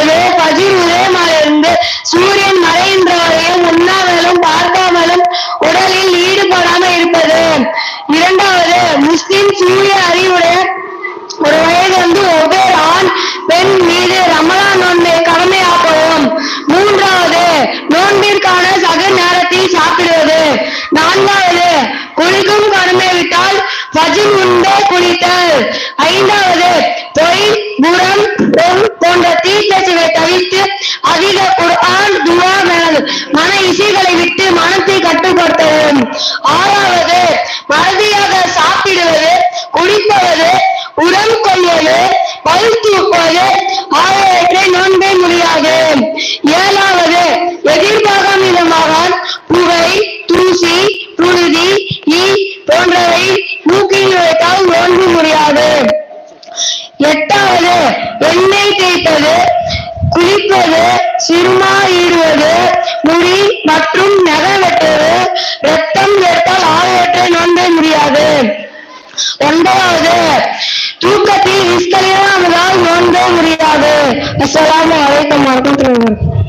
பிறகு பஜிர் உதயமாயிருந்து சூரியன் மறைகின்ற வரையும் உண்ணாமலும் பார்க்காமலும் உடலில் ஈடுபடாமல் இருப்பது. இரண்டாவது முஸ்லிம் சூரிய அறிவுடைய ஒரு வயது வந்து ஒவ்வொரு ஆண் பெண் மீது ரமலான் நோன்பை கடமையாக்கவும். மூன்றாவது நோன்பிற்கான சக நேரத்தில் சாப்பிடுவது. நான்காவது குளிக்கும் கடமை விட்டால் பஜின் உண்டே குளித்தல். ஐந்தாவது தொழில் அதிக குர்ஆன் துவா மன இசைகளை விட்டு மனத்தை கட்டுப்படுத்தவும் ஆறாவது மறதியாக சாப்பிடுவது குடிப்பது உரம் கொள்வது பல் தூக்குவது ஆகியவற்றை நோன்பே முடியாது. ஏழாவது எதிர்பார்க்கும் விதமாக புகை தூசி புழுதி ஈ போன்றவை மூக்கில் வைத்தால் நோன்பு முடியாது. எட்டாவது எண்ணெய் தேய்ப்பது குளிப்பது சிறுமாயிடுவது முடி மற்றும் நகை வெட்டுவது ரத்தம் ஏற்பால் ஆகியவற்றை நோன்பே முடியாது. ஒன்பதாவது தூக்கத்தில் விஸ்கலியானதால் நோன்பே முடியாது. அஸ்ஸலாமு அழைக்க வரஹ்மத்துல்லாஹி